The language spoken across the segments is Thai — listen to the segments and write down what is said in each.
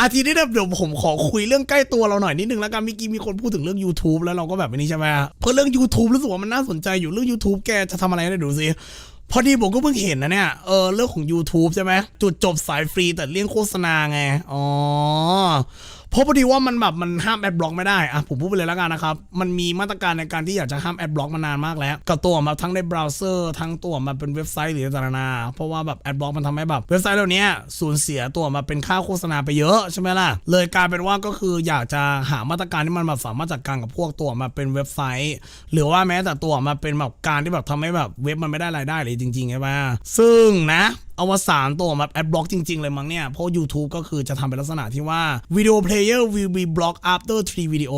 อาทิตย์นี้เดี๋ยวผมขอคุยเรื่องใกล้ตัวเราหน่อยนิดนึงแล้วกันเมื่อกี้มีคนพูดถึงเรื่อง YouTube แล้วเราก็แบบนี้ใช่ไหมเพราะเรื่อง YouTube รู้สึกว่ามันน่าสนใจอยู่เรื่อง YouTube แกจะทำอะไรได้ดูสิพอดีผมก็เพิ่งเห็นนะเนี่ย เออเรื่องของ YouTube ใช่ไหมจุดจบสายฟรีแต่เลี่ยงโฆษณาไง อ๋อเพราะพอดีว่ามันแบบมันห้ามแอดบล็อกไม่ได้อะผมพูดไปเลยแล้วกันนะครับ มันมีมาตรการในการที่อยากจะห้ามแอดบล็อกมานานมากแล้ว กับตัวมาทั้งในเบราว์เซอร์ทั้งตัวมาเป็นเว็บไซต์หรือต่างๆนานเพราะว่าแบบแอดบล็อกมันทำให้แบบเว็บไซต์เหล่านี้สูญเสียตัวมาเป็นค่าโฆษณาไปเยอะใช่ไหมล่ะ เลยกลายเป็นว่าก็คืออยากจะหามาตรการที่มันแบบสามารถจัดการกับพวกตัวมาเป็นเว็บไซต์ หรือว่าแม้แต่ตัวมาเป็นแบบการที่แบบทำให้แบบเว็บมันไม่ได้รายได้เลยจริงๆใช่ไหมซึ่งนะ อวสานตัวแบบแอดบล็อกจริง ๆ เลยมั้งเนี่ย เพราะ YouTube ก็คือจะทำเป็นลักษณะที่ว่า Video Player will be blocked after 3 video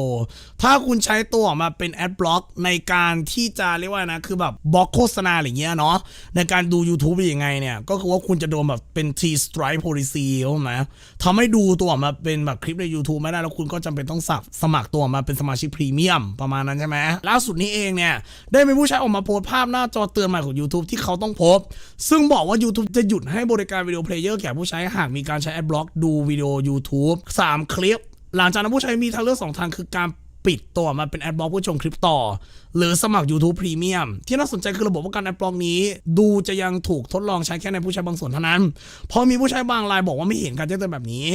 ถ้าคุณใช้ตัวมาเป็นแอดบล็อกในการที่จะเรียกว่านะ คือแบบบล็อกโฆษณาอะไรเงี้ยเนาะในการดู YouTube เป็นยังไงเนี่ย ก็คือว่าคุณจะโดนแบบเป็น T strike policy เข้าไหมทำให้ดูตัวมาเป็นแบบคลิปใน YouTube ไม่ได้ แล้วคุณก็จำเป็นต้องสับสมัครตัวมาเป็นสมาชิกพรีเมียมประมาณนั้นใช่ไหมล่าสุดนี้เองเนี่ยได้มีผู้ใช้ออกมาโพสต์ภาพหน้าจอเตือนใหม่ของ YouTube ที่เขาต้องพบ ซึ่งบอกว่า YouTube จะหยุดให้บริการวิดีโอเพลเยอร์แก่ผู้ใช้หากมีการใช้แอดบล็อกดูวิดีโอ YouTube 3 คลิป หลังจากนั้นผู้ใช้มีทางเลือกสองทางคือการปิดตัวมาเป็นแอดบล็อกผู้ชมคลิปต่อ หรือสมัคร YouTube Premium ที่น่าสนใจคือระบบว่าการแอดบล็อกนี้ ดูจะยังถูกทดลองใช้แค่ในผู้ใช้บางส่วนเท่านั้น เพราะมีผู้ใช้บางรายบอกว่าไม่เห็นการแจ้งเตือนแบบนี้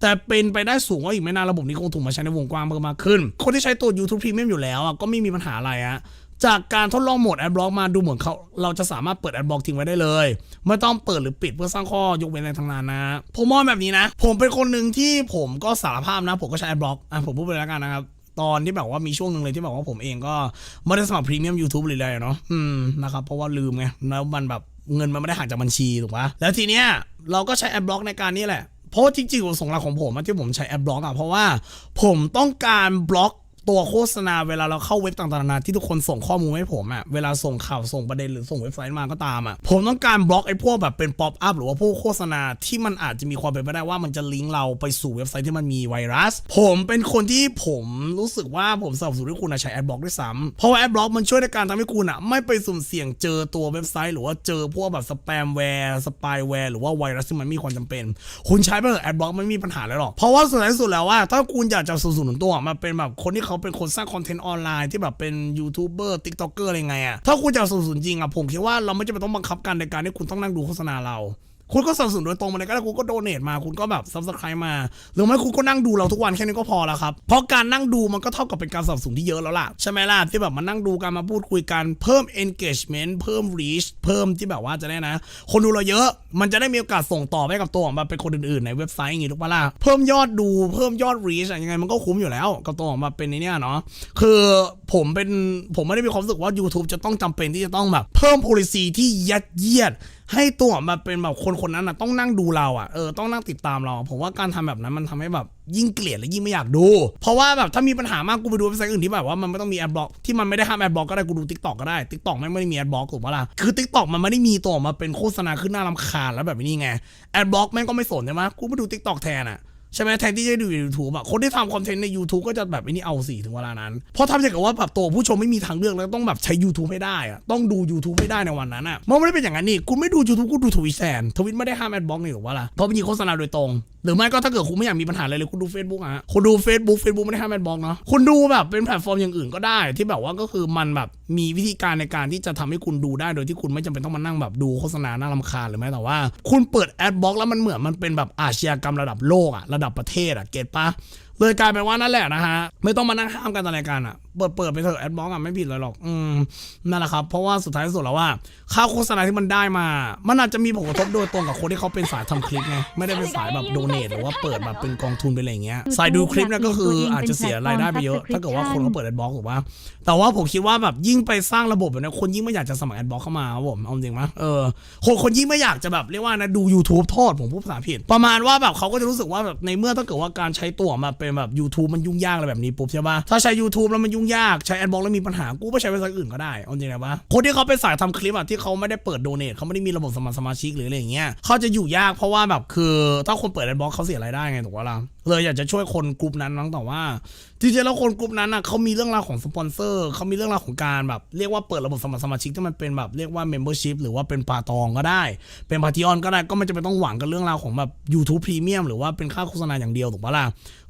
แต่เป็นไปได้สูงว่าอีกไม่นานระบบนี้คงถูกมาใช้ในวงกว้างมากขึ้น คนที่ใช้ตัว YouTube Premium อยู่แล้วก็ไม่มีปัญหาอะไรอะ จากการทดลองโหมดแอดบล็อกมาดูเหมือนเขาเราจะสามารถเปิดแอดบล็อกทิ้งไว้ได้เลย ไม่ต้องเปิดหรือปิดเพื่อสร้างข้อยกเว้นอะไรทางนั้นนะ ผมมองแบบนี้นะ ผมเป็นคนหนึ่งที่ผมก็สารภาพนะ ผมก็ใช้แอดบล็อกอะผมพูดไปแล้วกันนะครับตอนที่แบบว่ามีช่วงหนึ่งเลยที่แบบว่าผมเองก็ไม่ได้สมัครพรีเมียม YouTube เลยเลยเนาะอืมนะครับเพราะว่าลืมไงแล้วมันแบบเงินมันไม่ได้หักจากบัญชีถูกปะแล้วทีเนี้ยเราก็ใช้แอดบล็อกในการนี้แหละเพราะจริงๆสงหลักของผมที่ผมใช้แอดบล็อกอะเพราะว่าผมต้องการบล็อก ตัวโฆษณาเวลาเราเข้าเว็บต่างๆนานาที่ทุกคนส่งข้อมูลให้ผมอะเวลาส่งข่าวส่งประเด็นหรือส่งเว็บไซต์มาก็ตามอะผมต้องการบล็อกไอ้พวกแบบเป็นป๊อปอัพหรือว่าพวกโฆษณาที่มันอาจจะมีความเป็นไปได้ว่ามันจะลิงก์เราไปสู่เว็บไซต์ที่มันมีไวรัส ผมเป็นคนที่ผมรู้สึกว่าผมสนับสนุนให้คุณใช้แอดบล็อกด้วยซ้ำเพราะว่าแอดบล็อกมันช่วยในการทำให้คุณอะไม่ไปสุ่มเสี่ยงเจอตัวเว็บไซต์ หรือว่าเจอพวกแบบสแปมแวร์สปายแวร์หรือว่าไวรัสที่มันมีความจำเป็น คุณใช้ไปเถอะแอดบล็อกไม่มีปัญหาเลยหรอกเพราะว่าสุดท้ายสุดแล้วว่าถ้าคุณอยากจะสนับสนุนตัวมาเป็นแบบคนที่เขาเป็นคนสร้างคอนเทนต์ออนไลน์ที่แบบเป็นยูทูบเบอร์ติ๊กต็อกเกอร์อะไรไงอะถ้าคุณจะสนับสนุนจริงอะผมคิดว่าเราไม่จำเป็นต้องบังคับกันในการที่คุณต้องนั่งดูโฆษณาเรา คุณก็สนับสนุนโดยตรงมาเลยก็ได้คุณก็โดเนทมา คุณก็แบบซับสไครต์มา หรือไม่คุณก็นั่งดูเราทุกวันแค่นี้ก็พอแล้วครับ เพราะการนั่งดูมันก็เท่ากับเป็นการสนับสนุนที่เยอะแล้วล่ะ ใช่ไหมล่ะ ที่แบบมานั่งดูกันมาพูดคุยกันเพิ่ม engagement เพิ่ม reach เพิ่มที่แบบว่าจะได้นะ คนดูเราเยอะ มันจะได้มีโอกาสส่งต่อไปกับตัวของมาเป็นคนอื่นๆในเว็บไซต์อย่างงี้ถูกปะล่ะ เพิ่มยอดดูเพิ่มยอด reach อะยังไงมันก็คุ้มอยู่แล้ว กับตัวของมาเป็นในเนี้ยเนาะ คือผมเป็นผมไม่ได้มีความรู้สึกว่า YouTube จะต้องจำเป็นที่จะต้องแบบเพิ่ม policy ที่ยัดเยียดให้ตัวมาเป็นแบบคนคนนั้นนะต้องนั่งดูเราอะเออต้องนั่งติดตามเรา ผมว่าการทำแบบนั้นมันทำให้แบบยิ่งเกลียดและยิ่งไม่อยากดู เพราะว่าแบบถ้ามีปัญหามากกูไปดูเว็บไซต์อื่นที่แบบว่ามันไม่ต้องมีแอดบล็อกที่มันไม่ได้ห้ามแอดบล็อกก็ได้กูดูทิกตอกก็ได้ทิกตอกไม่ได้มีแอดบล็อกถูกปะล่ะคือทิกตอกมันไม่ได้มีตัวมาเป็นโฆษณาขึ้นหน้ารำคาญแล้วแบบนี้ไงแอดบล็อกแม่งก็ไม่สนใช่ไหมกูไปดูทิกตอกแทนอะ ใช่ไหมแทนที่จะดูยูทูบอะคนที่ทำคอนเทนต์ใน YouTube ก็จะแบบไอ้นี่เอาสิถึงเวลานั้น เพราะทำอย่างกับว่าแบบตัวผู้ชมไม่มีทางเลือกแล้วต้องแบบใช้ YouTube ให้ได้อะต้องดู YouTube ให้ได้ในวันนั้นอะมันไม่ได้เป็นอย่างนั้นนี่คุณไม่ดู YouTube คุณดูทวิตแซนทวิตไม่ได้ห้ามแอดบล็อกนี่หรือว่าล่ะเพราะมันยิงโฆษณาโดยตรง หรือไม่ก็ถ้าเกิดคุณไม่อยากมีปัญหาอะไรเลยคุณดู Facebook อะฮะคุณดู Facebook Facebook ไม่ได้ห้ามแอดบล็อกเนาะคุณดูแบบเป็นแพลตฟอร์มอย่างอื่นก็ได้ ที่แบบว่าก็คือมันแบบมีวิธีการในการที่จะทำให้คุณดูได้โดยที่คุณไม่จำเป็นต้องมานั่งแบบดูโฆษณาหน้าลำคาญหรือไม่แต่ว่า คุณเปิดแอดบล็อกแล้วมันเหมือนมันเป็นแบบอาชญากรรมระดับโลกอะระดับประเทศอะเก็ตปะ เลยกลายเป็นว่านั่นแหละนะฮะ ไม่ต้องมานั่งห้ามกันอะไรกันอะเปิดเปิดไปเถอะแอดบล็อกอะไม่ผิดเลยหรอกอืมนั่นแหละครับ เพราะว่าสุดท้ายสุดแล้วว่า ค่าโฆษณาที่มันได้มา มันอาจจะมีผลกระทบโดยตรงกับคนที่เขาเป็นสายทำคลิปไงไม่ได้เป็นสายแบบโดเนทหรือว่าเปิดแบบเป็นกองทุนเป็นอะไรอย่างเงี้ยสายดูคลิปเนี่ยก็คืออาจจะเสียรายได้ไปเยอะ ถ้าเกิดว่าคนเขาเปิดแอดบล็อกถูกปะแต่ว่าผมคิดว่าแบบยิ่งไปสร้างระบบแบบนี้คนยิ่งไม่อยากจะสมัครแอดบล็อกเข้ามาครับผมเอาจริงไหมเออคนคนยิ่งไม่อยากจะแบบเรียกว่านะดู YouTube โทษผมพูดภาษาผิดประมาณว่าแบบเขาก็จะรู้สึกว่าแบบในเมื่อถ้าเกิดว่าการใช้ตัวมาเป็นแบบ YouTube มันยุ่งยากอะไรแบบนี้ปุ๊บใช่ปะถ้าใช้ YouTube แล้วมันยุ่งยากใช้แอดบล็อกแล้วมีปัญหากูไปใช้เว็บไซต์อื่นก็ได้เอาจริงนะปะคนที่เขาเป็นสายทำคลิปอะที่เขาไม่ได้เปิดโดเนทเขาไม่ได้มีระบบสมัครสมาชิกหรืออะไรอย่างเงี้ยเขาจะอยู่ยากเพราะว่าแบบคือถ้าคนเปิดแอดบล็อกเขาเสียรายได้ไงถูกปะล่ะ เลยอยากจะช่วยคนกลุ่มนั้นมั้งแต่ว่าจริงๆแล้วคนกลุ่มนั้นอะเขามีเรื่องราวของสปอนเซอร์เขามีเรื่องราวของการแบบเรียกว่าเปิดระบบสมัครสมาชิกที่มันเป็นแบบเรียกว่า membership หรือว่าเป็นปาตองก็ได้ เป็นพาทิออนก็ได้ก็ไม่จำเป็นต้องหวังกับเรื่องราวของแบบ YouTube Premium หรือว่าเป็นค่าโฆษณาอย่างเดียวถูกปะล่ะ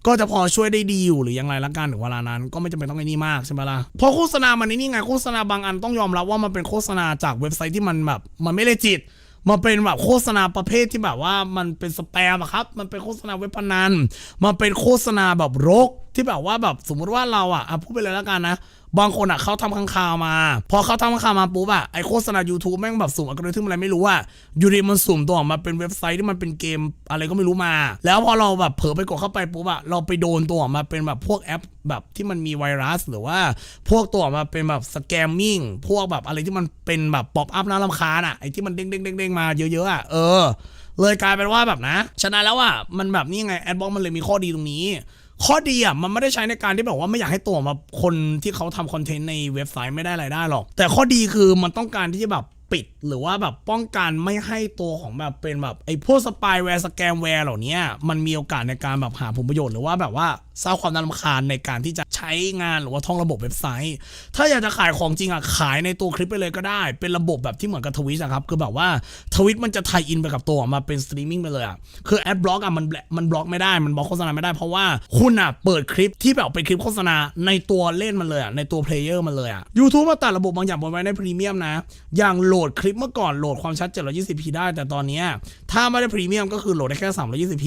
ก็จะพอช่วยได้ดีอยู่หรือยังไรละกันถึงเวลานั้น ก็ไม่จำเป็นต้องไอ้นี่มากใช่ไหมล่ะเพราะโฆษณามันนี่ไงโฆษณาบางอันต้องยอมรับว่ามันเป็นโฆษณาจากเว็บไซต์ที่มันแบบมันไม่ได้จิต มันเป็นแบบโฆษณาประเภทที่แบบว่ามันเป็นสแปมอะครับ มันเป็นโฆษณาเว็บพนัน มันเป็นโฆษณาแบบรกที่แบบว่าแบบสมมุติว่าเราอะอะพูดไปเลยแล้วกันนะ บางคนอะเขาทำข้างคาวมา พอเขาทำข้างคาวมาปุ๊บอะไอโฆษณา YouTube แม่งแบบสุ่มอัลกอริทึมอะไรไม่รู้อะอยู่ดีมันสุ่มตัวออกมาเป็นเว็บไซต์ที่มันเป็นเกมอะไรก็ไม่รู้มา แล้วพอเราแบบเผลอไปกดเข้าไปปุ๊บอะเราไปโดนตัวออกมาเป็นแบบพวกแอปแบบที่มันมีไวรัส หรือว่าพวกตัวออกมาเป็นแบบสแกมมิ่งพวกแบบอะไรที่มันเป็นแบบป๊อปอัพน่ารำคาญอะไอที่มันเด้งเด้งเด้งเด้งมาเยอะๆอะเออ เลยกลายเป็นว่าแบบนะฉะนั้นแล้วอะมันแบบนี่ไงแอดบล็อกมันเลยมีข้อดีตรงนี้ ข้อดีอะมันไม่ได้ใช้ในการที่แบบว่าไม่อยากให้ตัวมาคนที่เขาทำคอนเทนต์ในเว็บไซต์ไม่ได้รายได้หรอก แต่ข้อดีคือมันต้องการที่จะแบบปิด หรือว่าแบบป้องกันไม่ให้ตัวของแบบเป็นแบบไอ้พวกสปายแวร์สแกมแวร์เหล่านี้มันมีโอกาสในการแบบหาผลประโยชน์หรือว่าแบบว่าสร้างความน่ารำคาญในการที่จะใช้งานหรือว่าท่องระบบเว็บไซต์ ถ้าอยากจะขายของจริงอะขายในตัวคลิปไปเลยก็ได้ เป็นระบบแบบที่เหมือนกับทวิชอะครับ คือแบบว่าทวิชมันจะไทยอินไปกับตัวมาเป็นสตรีมมิ่งไปเลยอะคือแอดบล็อกอะมันมันบล็อกไม่ได้มันบล็อกโฆษณาไม่ได้เพราะว่าคุณอะเปิดคลิปที่แบบเป็นคลิปโฆษณาในตัวเล่นมันเลยอะในตัวเพลเยอร์มันเลยอะ YouTube มาตัดระบบบางอย่างบนไว้ในพรีเมียมนะอย่างโหลดคลิปเมื่อก่อนโหลดความชัด 720p ได้ แต่ตอนนี้ถ้าไม่ได้พรีเมียมก็คือโหลดได้แค่ 320p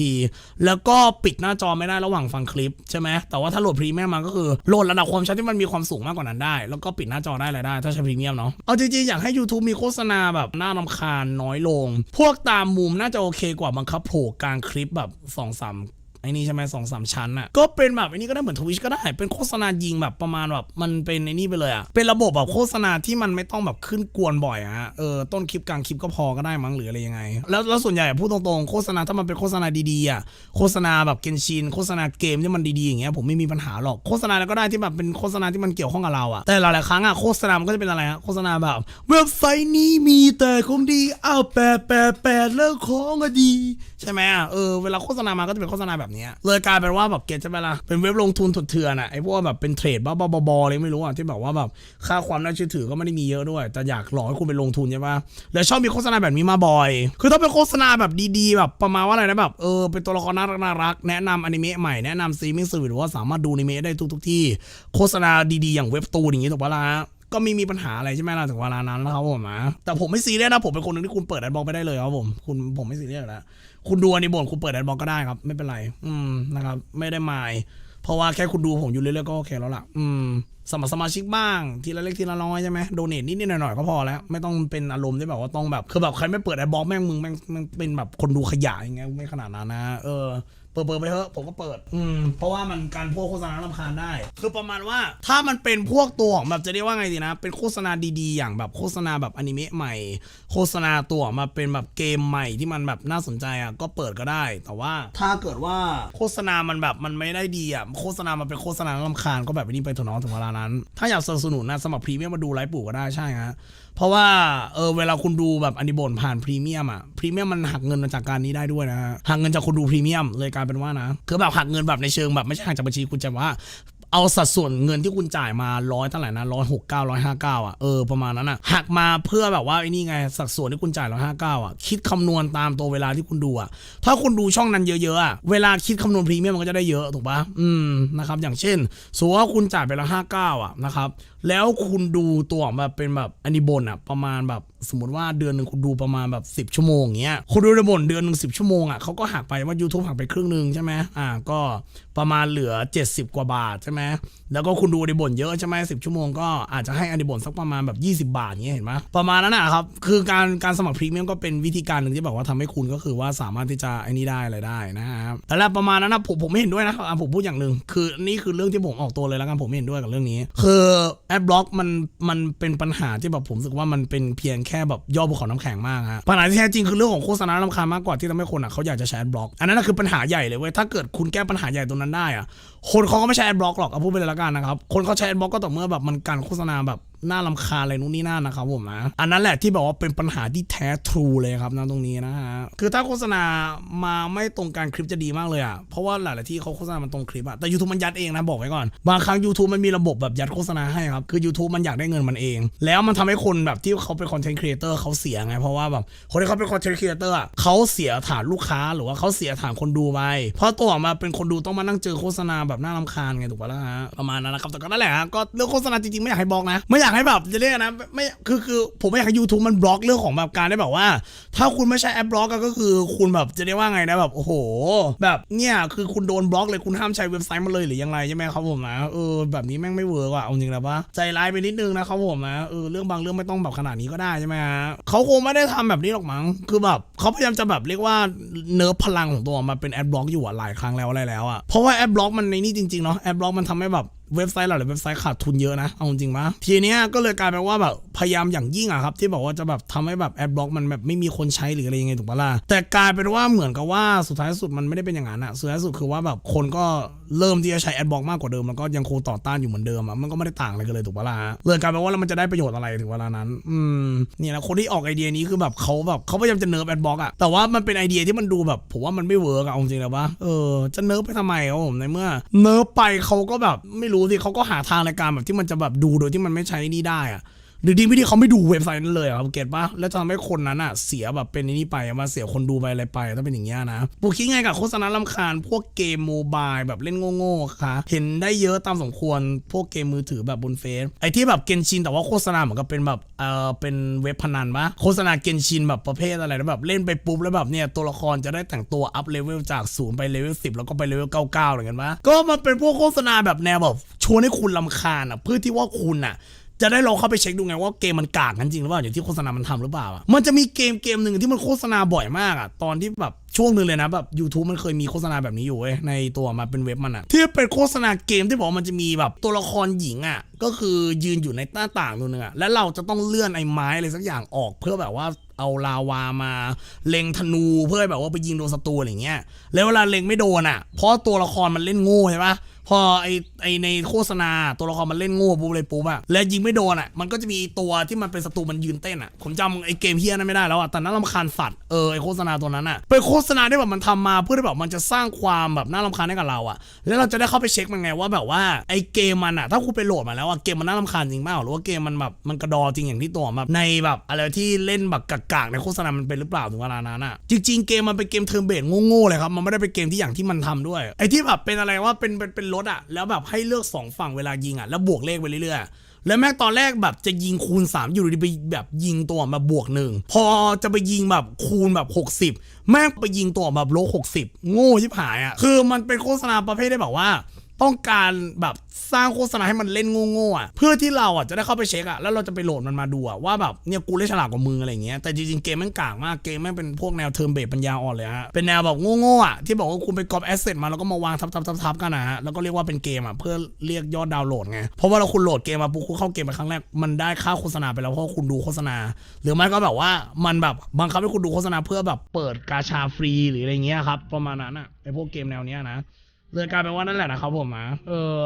แล้วก็ปิดหน้าจอไม่ได้ระหว่างฟังคลิปใช่ไหมแต่ว่าถ้าโหลดพรีเมียมมาก็คือโหลดระดับความชัดที่มันมีความสูงมากกว่านั้นได้ แล้วก็ปิดหน้าจอได้อะไรได้ ถ้าใช้พรีเมียมเนาะเอาจริงๆอยากให้ YouTube มีโฆษณาแบบน่ารำคาญน้อยลง พวกตามมุมน่าจะโอเคกว่าบังคับโผล่กลางคลิปแบบ2อสาม ไอ้นี่ใช่ไหมสองสามชั้นอะก็เป็นแบบไอ้นี่ก็ได้เหมือนทวิชก็ได้เป็นโฆษณายิงแบบประมาณแบบมันเป็นไอ้นี่ไปเลยอะเป็นระบบแบบโฆษณาที่มันไม่ต้องแบบขึ้นกวนบ่อยอะฮะเออต้นคลิปกลางคลิปก็พอก็ได้มั้งหรืออะไรยังไง แล้วแล้วส่วนใหญ่พูดตรงๆโฆษณาถ้ามันเป็นโฆษณาดีๆอะโฆษณาแบบเกนชินโฆษณาเกมที่มันดีๆอย่างเงี้ยผมไม่มีปัญหาหรอกโฆษณาแล้วก็ได้ที่แบบเป็นโฆษณาที่มันเกี่ยวข้องกับเราอะแต่หลายๆครั้งอะโฆษณามันก็จะเป็นอะไรฮะโฆษณาแบบเว็บไซต์นี้มีแต่ของดีอ้าวแปดแปดแปดเลิกของก็ดี ใช่ไหมอะเออเวลาโฆษณามาก็จะเป็นโฆษณาแบบเนี้เลยกลายเป็นว่าแบบเก็ตใช่ไหมล่ะเป็นเว็บลงทุนถดเถื่อนอะไอ้พวกแบบเป็นเทรดบ้าๆบอๆอะไรไม่รู้อะที่แบบว่าแบบค่าความน่าเชื่อถือก็ไม่ได้มีเยอะด้วย แต่อยากหลอกให้คุณไปลงทุนใช่ปะแล้วชอบมีโฆษณาแบบนี้มาบ่อย คือถ้าเป็นโฆษณาแบบดีๆ แบบประมาณว่าอะไรนะแบบเออเป็นตัวละครน่ารักน่ารักแนะนำอนิเมะใหม่แนะนำซีมิ่งสื่อหรือว่าสามารถดูอนิเมะได้ทุกๆที่ โฆษณาดีๆอย่างเว็บตูนอย่างงี้ถูกปะล่ะ ก็มีมีปัญหาอะไรใช่ไหมล่ะถึงเวลานั้นนะครับผมนะแต่ผมไม่ซีเรียสนะผมเป็นคนหนึ่งที่คุณเปิดแอดบล็อกไปได้เลยครับผมคุณผมไม่ซีเรียสอยู่แล้วคุณดูอันนี้บ่นคุณเปิดแอดบล็อกก็ได้ครับ ไม่เป็นไร อืมนะครับ ไม่ได้มาย เพราะว่าแค่คุณดูผมอยู่เรื่อยๆก็โอเคแล้วล่ะ อืม สมัครสมาชิกบ้างทีละเล็กทีละน้อยใช่ไหมโดเนทนิดๆหน่อยๆก็พอแล้ว ไม่ต้องเป็นอารมณ์ที่แบบว่าต้องแบบคือแบบใครไม่เปิดแอดบล็อกแม่งมึงแม่งแม่งเป็นแบบคนดูขยะอย่างเงี้ยไม่ขนาดนั้นนะเออ ปิดเปิดไปเถอะผมก็เปิด อืม เพราะว่ามันการพวกโฆษณาลำคาญได้ คือประมาณว่าถ้ามันเป็นพวกตัวของแบบจะเรียกว่าไงดีนะ เป็นโฆษณาดีๆ อย่างแบบโฆษณาแบบอนิเมะใหม่ โฆษณาตัวออกมาเป็นแบบเกมใหม่ที่มันแบบน่าสนใจอะก็เปิดก็ได้ แต่ว่าถ้าเกิดว่าโฆษณามันแบบมันไม่ได้ดีอะโฆษณามันเป็นโฆษณาลำคาญก็แบบนี้ไปเถอะเน้องถึงเวลานั้น ถ้าอยากสนับสนุนนะสมัครพรีเมียมมาดูไลฟ์ปู่ก็ได้ใช่ฮะ เพราะว่าเออเวลาคุณดูแบบอนิบนผ่านพรีเมียมอะพรีเมียมมันหักเงินมาจากการนี้ได้ด้วยนะฮะหักเงินจากคนดูพรีเมียมเลยกลายเป็นว่านะคือแบบหักเงินแบบในเชิงแบบไม่ใช่หักจากบัญชีคุณจะว่าเอาสัดส่วนเงินที่คุณจ่ายมาร้อยเท่าไหร่นะร้อยหกเก้าร้อยห้าเก้าอะเออประมาณนั้นอะหักมาเพื่อแบบว่าไอ้นี่ไงสัดส่วนที่คุณจ่ายร้อยห้าเก้าอะคิดคำนวณตามตัวเวลาที่คุณดูอะถ้าคุณดูช่องนั้นเยอะๆอะเวลาคิดคำนวณพรีเมียมมันก็จะได้เยอะถูกปะอืมนะครับอย่างเช่นสมมติว่าคุณจ่ายไปละห้าเก้าอะนะครับแล้วคุณดูตัวออกมาเป็นแบบอันนี้บนอะประมาณแบบสมมติว่าเดือนหนึ่งคุณดูประมาณแบบ 10 ชั่วโมงอย่างเงี้ยคุณดูในบนเดือนหนึ่งสิชั่วโมงอะเขาก็หักไปว่า YouTube หักไปครึ่งหนึ่งใช่ไหมอ่าก็ประมาณเหลือ 70 กว่าบาทใช่ไหมแล้วก็คุณดูในบนเยอะใช่ไหมสิชั่วโมงก็อาจจะให้อันนี้บนสักประมาณแบบ 20 บาทเงี้ยเห็นไหมประมาณนั้นนะครับคือการการสมัครพรีเมียมก็เป็นวิธีการหนึ่งที่แบบว่าทำให้คุณก็คือว่าสามารถที่จะไอ้นี่ได้อะไรได้นะครับแต่ละประมาณนั้นนะผมผมไม่เห็นด้วยนะครับอะผมพูดอย่างหนึ่งคือนี่คือเรื่องที่ผมออกตัวเลยแล้วกันผมไม่เห็นด้วยกับเรื่องนี้ คือแอดบล็อกมันมันเป็นปัญหาที่แบบผมรู้สึกว่ามันเป็นเพียงแค่แบบย่อภูเขาน้ำแข็งมากฮะปัญหาที่แท้จริงคือเรื่องของโฆษณาลำคาญมากกว่าที่ทำให้คนอะเขาอยากจะใช้แอดบล็อกอันนั้นนะคือปัญหาใหญ่เลยเว้ยถ้าเกิดคุณแก้ปัญหาใหญ่ตรงนั้นได้อะคนเขาก็ไม่ใช้แอดบล็อกหรอกเอาพูดไปเลยละกันนะครับคนเขาใช้แอดบล็อกก็ต่อเมื่อแบบมันการโฆษณาแบบ น่าลำคาอะไรนู่นนี่นั่นนะครับผมนะอันนั้นแหละที่บอกว่าเป็นปัญหาที่แท้ทรูเลยครับนะตรงนี้นะฮะคือถ้าโฆษณามาไม่ตรงกันคลิปจะดีมากเลยอะเพราะว่าหลายๆที่เขาโฆษณามันตรงคลิปอะแต่ YouTube มันยัดเองนะบอกไว้ก่อนบางครั้ง YouTube มันมีระบบแบบยัดโฆษณาให้ครับคือ YouTube มันอยากได้เงินมันเอง แล้วมันทำให้คนแบบที่เขาเป็นคอนเทนต์ครีเอเตอร์เขาเสียไงเพราะว่าแบบคนที่เขาเป็นคอนเทนต์ครีเอเตอร์เขาเสียฐานลูกค้าหรือว่าเขาเสียฐานคนดูไปเพราะตัวออกมาเป็นคนดูต้องมานั่งเจอโฆษณาแบบน่ารำคาญไงถูกปะล่ะฮะประมาณนั้นนะครับแต่ก็นั่นแหละฮะก็เรื่องโฆษณาจริงๆไม่อยากให้บอกนะไม่อยากากให้แบบจะเรียกนะไม่คือคือผมไม่อยากให้ YouTube มันบล็อกเรื่องของแบบการได้แบบว่า ถ้าคุณไม่ใช่แอปบล็อกก็คือคุณแบบจะเรียกว่าไงนะแบบโอ้โห แบบเนี่ยคือคุณโดนบล็อกเลยคุณห้ามใช้เว็บไซต์มันเลยหรือยังไงใช่ไหมครับผมนะเออแบบนี้แม่งไม่เวิร์กอะเอาจริงแล้วปะใจร้ายไปนิดนึงนะครับผมนะเออเรื่องบางเรื่องไม่ต้องแบบขนาดนี้ก็ได้ใช่ไหมฮะเขาคงไม่ได้ทำแบบนี้หรอกมั้งคือแบบเขาพยายามจะแบบเรียกว่าเนิร์ฟพลังของตัวมาเป็นแอดบล็อกอยู่หลายครั้งแล้วอะไรแล้วอะเพราะว่าแอดบล็อกมันในนี่จริงๆเนาะแอดบล็อกมันทำให้แบบ เว็บไซต์หลายเว็บไซต์ขาดทุนเยอะนะ เอาจริงปะทีเนี้ยก็เลยกลายเป็นว่าแบบพยายามอย่างยิ่งอะครับ ที่บอกว่าจะแบบทำให้แบบแอดบล็อกมันแบบไม่มีคนใช้หรืออะไรยังไงถูกปะล่ะแต่กลายเป็นว่าเหมือนกับว่าสุดท้ายสุดมันไม่ได้เป็นอย่างนั้นอะสุดท้ายสุดคือว่าแบบคนก็เริ่มที่จะใช้แอดบล็อกมากกว่าเดิมแล้วก็ยังคงต่อต้านอยู่เหมือนเดิมอะมันก็ไม่ได้ต่างอะไรกันเลยถูกปะล่ะเลยกลายเป็นว่าแล้วมันจะได้ประโยชน์อะไรถึงเวลานั้นอืมนี่นะคนที่ออกไอเดียนี้คือแบบเขาแบบเขาพยายามจะเนิร์ฟแอดบล็อกอะแต่ว่ามันเป็นไอเดียที่มันดูแบบผมว่ามันไม่เวิร์กอะเอาจริงๆแล้วปะเออจะเนิร์ฟไปทำไมครับผมในเมื่อเนิร์ฟไปเขาก็แบบไม่รู้สิเขาก็หาทางในการแบบที่มันจะแบบดูโดยที่มันไม่ใช้นี่ได้อะ หรือดีไม่ดีเขาไม่ดูเว็บไซต์นั้นเลยอะครับเก็ตปะแล้วจะทำให้คนนั้นอะเสียแบบเป็นนี่ไปมาเสียคนดูไปอะไรไปถ้าเป็นอย่างเงี้ยนะปูคิดไงกับโฆษณาลำคาญ พวกเกมโมบายแบบเล่นโง่ๆค่ะ เห็นได้เยอะตามสมควร พวกเกมมือถือแบบบนเฟซไอที่แบบเกนชินแต่ว่าโฆษณาเหมือนกับเป็นแบบเออเป็นเว็บพนันปะโฆษณาเกนชินแบบประเภทอะไรนะแบบเล่นไปปุ๊บแล้วแบบเนี่ยตัวละครจะได้แต่งตัวอัพเลเวลจากศูนย์ไปเลเวลสิบแล้วก็ไปเลเวลเก้าเก้าอะไรกันปะก็มันเป็นพวกโฆษณาแบบแนวแบบชวนให้คุณลำคาญอะเพื่อที่ว่าคุณอะ จะได้ลองเข้าไปเช็คดูไงว่าเกมมันกากกันจริงหรือเปล่าอย่างที่โฆษณามันทำหรือเปล่าอะมันจะมีเกมเกมหนึ่งที่มันโฆษณาบ่อยมากอะตอนที่แบบ ช่วงหนึ่งเลยนะแบบ YouTube มันเคยมีโฆษณาแบบนี้อยู่เว้ยในตัวมาเป็นเว็บมันอะที่เป็นโฆษณาเกมที่บอกมันจะมีแบบตัวละครหญิงอะก็คือยืนอยู่ในหน้าต่างตัวหนึงอะแล้วเราจะต้องเลื่อนไอ้ไม้อะไรสักอย่างออกเพื่อแบบว่าเอาลาวามาเล็งธนูเพื่อแบบว่าไปยิงโดนศัตรูอะไรเงี้ยแล้วเวลาเล็งไม่โดนอะ เพราะตัวละครมันเล่นโง่ใช่ปะพอไอไอในโฆษณาตัวละครมันเล่นโง่ปุ๊บเลยปุ๊บอะแล้วยิงไม่โดนอะมันก็จะมีตัวที่มันเป็นศัตรูมันยืนเต้นอะผมจำไอเกมเฮียนั้นไม่ได้แล้วอะแต่น่ารำคาญสัตว์เออไอโฆษณาตัวนั้นอะเป็นโฆษษณาที่แบบมันทำมาเพื่อที่แบบมันจะสร้างความแบบน่ารำคาญให้กับเราอะแล้วเราจะได้เข้าไปเช็คมันไงว่าแบบว่าไอเกมมันอะถ้าคุณไปโหลดมาแล้วอะเกมมันน่ารำคาญจริงเปล่าหรือว่าเกมมันแบบมันกระดอจริงอย่างที่ตัวแบบในแบบอะไรที่เล่นแบบกากๆในโฆษณามันเป็นหรือเปล่าถึงเวลานั้นอะจริงๆเกมมันเป็นเกมเทิร์นเบสโง่ๆเลยครับมันไม่ได้เป็นเกมที่อย่างที่มันทำด้วยไอที่แบบเป็นอะไรว่าเป็นเป็นเป็นรถอะแล้วแบบให้เลือกสองฝั่งเวลายิงอะแล้วบวกเลขไปเรื่อยๆ แล้วแม่งตอนแรกแบบจะยิงคูณ 3 อยู่ดีไปแบบยิงตัวมาบวกหนึ่งพอจะไปยิงแบบคูณแบบ 60 แม่งไปยิงตัวแบบลบ60 โง่ชิบหายอะ่ะคือมันเป็นโฆษณาประเภทได้แบบว่า ต้องการแบบสร้างโฆษณาให้มันเล่นโง่ๆอะเพื่อที่เราอะจะได้เข้าไปเช็คอะแล้วเราจะไปโหลดมันมาดูอะว่าแบบเนี่ยกูเล่นฉลาดกว่ามึงอะไรเงี้ยแต่จริงๆเกมแม่งกากมากเกมแม่งเป็นพวกแนวเทิร์เบสปัญญาอ่อนเลยฮะเป็นแนวแบบโง่ๆอะที่บอกว่าคุณไปกรอบแอสเซทมาแล้วก็มาวางทับๆๆๆกันนะฮะแล้วก็เรียกว่าเป็นเกมอะเพื่อเรียกยอดดาวน์โหลดไงเพราะว่าเราคุณโหลดเกมมาปุ๊บคุณเข้าเกมไปครั้งแรกมันได้ค่าโฆษณาไปแล้วเพราะคุณดูโฆษณา หรือไม่ก็แบบว่ามันแบบบังคับให้คุณดูโฆษณาเพื่อแบบเปิดกาชาฟรีหรืออะไรเงี้ยครับประมาณนั้นอะไอพวกเกมแนวเนี้ยนะ เลยกลายเป็นว่านั่นแหละนะครับผมอะเออ